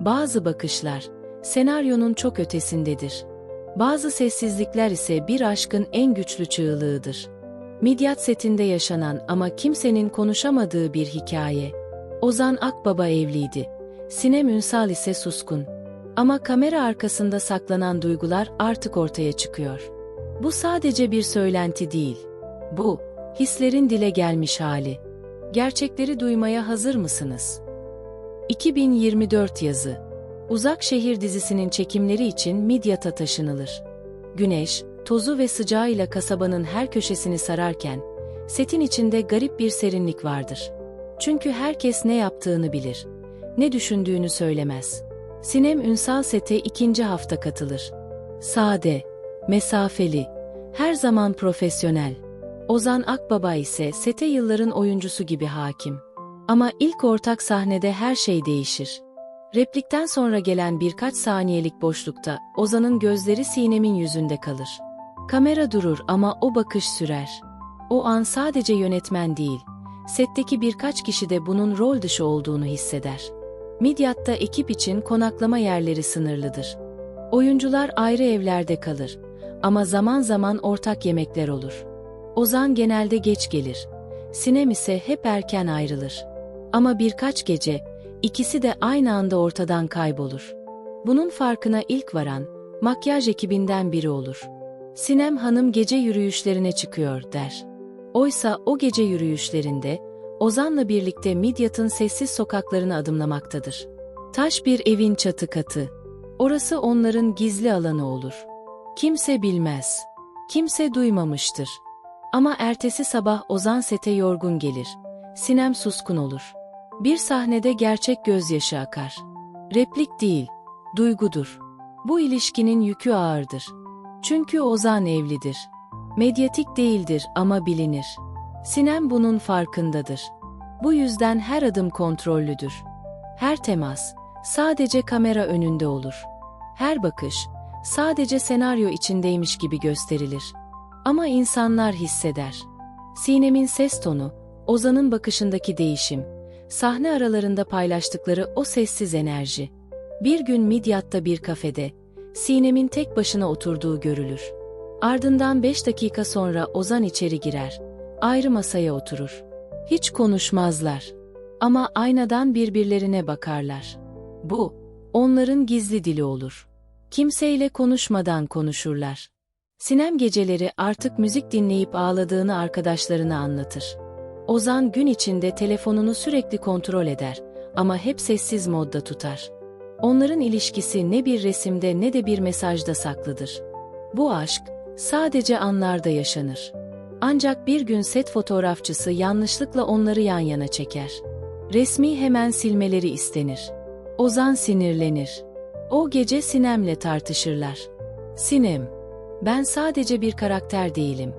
Bazı bakışlar, senaryonun çok ötesindedir. Bazı sessizlikler ise bir aşkın en güçlü çığlığıdır. Midyat setinde yaşanan ama kimsenin konuşamadığı bir hikaye. Ozan Akbaba evliydi. Sinem Ünsal ise suskun. Ama kamera arkasında saklanan duygular artık ortaya çıkıyor. Bu sadece bir söylenti değil. Bu, hislerin dile gelmiş hali. Gerçekleri duymaya hazır mısınız? 2024 yazı. Uzak Şehir dizisinin çekimleri için Midyat'a taşınılır. Güneş, tozu ve sıcağıyla kasabanın her köşesini sararken, setin içinde garip bir serinlik vardır. Çünkü herkes ne yaptığını bilir. Ne düşündüğünü söylemez. Sinem Ünsal sete ikinci hafta katılır. Sade, mesafeli, her zaman profesyonel. Ozan Akbaba ise sete yılların oyuncusu gibi hakim. Ama ilk ortak sahnede her şey değişir. Replikten sonra gelen birkaç saniyelik boşlukta Ozan'ın gözleri Sinem'in yüzünde kalır. Kamera durur ama o bakış sürer. O an sadece yönetmen değil, setteki birkaç kişi de bunun rol dışı olduğunu hisseder. Midyat'ta ekip için konaklama yerleri sınırlıdır. Oyuncular ayrı evlerde kalır ama zaman zaman ortak yemekler olur. Ozan genelde geç gelir. Sinem ise hep erken ayrılır. Ama birkaç gece, ikisi de aynı anda ortadan kaybolur. Bunun farkına ilk varan, makyaj ekibinden biri olur. Sinem Hanım gece yürüyüşlerine çıkıyor der. Oysa o gece yürüyüşlerinde, Ozan'la birlikte Midyat'ın sessiz sokaklarını adımlamaktadır. Taş bir evin çatı katı. Orası onların gizli alanı olur. Kimse bilmez. Kimse duymamıştır. Ama ertesi sabah Ozan sete yorgun gelir. Sinem suskun olur. Bir sahnede gerçek gözyaşı akar. Replik değil, duygudur. Bu ilişkinin yükü ağırdır. Çünkü Ozan evlidir. Medyatik değildir ama bilinir. Sinem bunun farkındadır. Bu yüzden her adım kontrollüdür. Her temas, sadece kamera önünde olur. Her bakış, sadece senaryo içindeymiş gibi gösterilir. Ama insanlar hisseder. Sinem'in ses tonu, Ozan'ın bakışındaki değişim, sahne aralarında paylaştıkları o sessiz enerji. Bir gün Midyat'ta bir kafede, Sinem'in tek başına oturduğu görülür. Ardından beş dakika sonra Ozan içeri girer. Ayrı masaya oturur. Hiç konuşmazlar. Ama aynadan birbirlerine bakarlar. Bu, onların gizli dili olur. Kimseyle konuşmadan konuşurlar. Sinem geceleri artık müzik dinleyip ağladığını arkadaşlarına anlatır. Ozan gün içinde telefonunu sürekli kontrol eder ama hep sessiz modda tutar. Onların ilişkisi ne bir resimde ne de bir mesajda saklıdır. Bu aşk sadece anlarda yaşanır. Ancak bir gün set fotoğrafçısı yanlışlıkla onları yan yana çeker. Resmi hemen silmeleri istenir. Ozan sinirlenir. O gece Sinem'le tartışırlar. Sinem, ben sadece bir karakter değilim.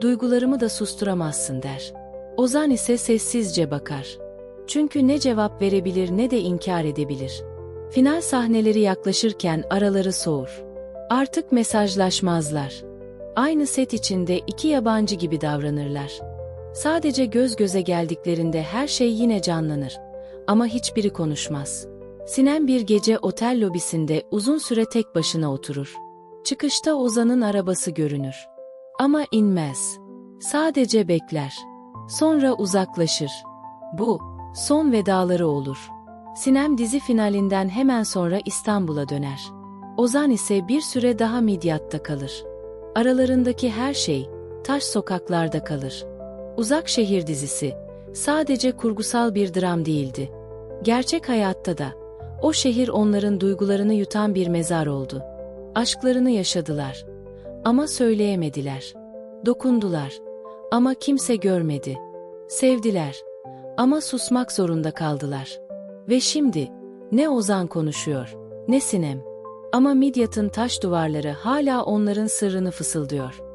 Duygularımı da susturamazsın der. Ozan ise sessizce bakar. Çünkü ne cevap verebilir ne de inkar edebilir. Final sahneleri yaklaşırken araları soğur. Artık mesajlaşmazlar. Aynı set içinde iki yabancı gibi davranırlar. Sadece göz göze geldiklerinde her şey yine canlanır. Ama hiçbiri konuşmaz. Sinem bir gece otel lobisinde uzun süre tek başına oturur. Çıkışta Ozan'ın arabası görünür. Ama inmez. Sadece bekler. Sonra uzaklaşır. Bu, son vedaları olur. Sinem dizi finalinden hemen sonra İstanbul'a döner. Ozan ise bir süre daha Midyat'ta kalır. Aralarındaki her şey, taş sokaklarda kalır. Uzak Şehir dizisi, sadece kurgusal bir dram değildi. Gerçek hayatta da, o şehir onların duygularını yutan bir mezar oldu. Aşklarını yaşadılar. Ama söyleyemediler. Dokundular. Ama kimse görmedi. Sevdiler. Ama susmak zorunda kaldılar. Ve şimdi, ne Ozan konuşuyor, ne Sinem. Ama Midyat'ın taş duvarları hala onların sırrını fısıldıyor.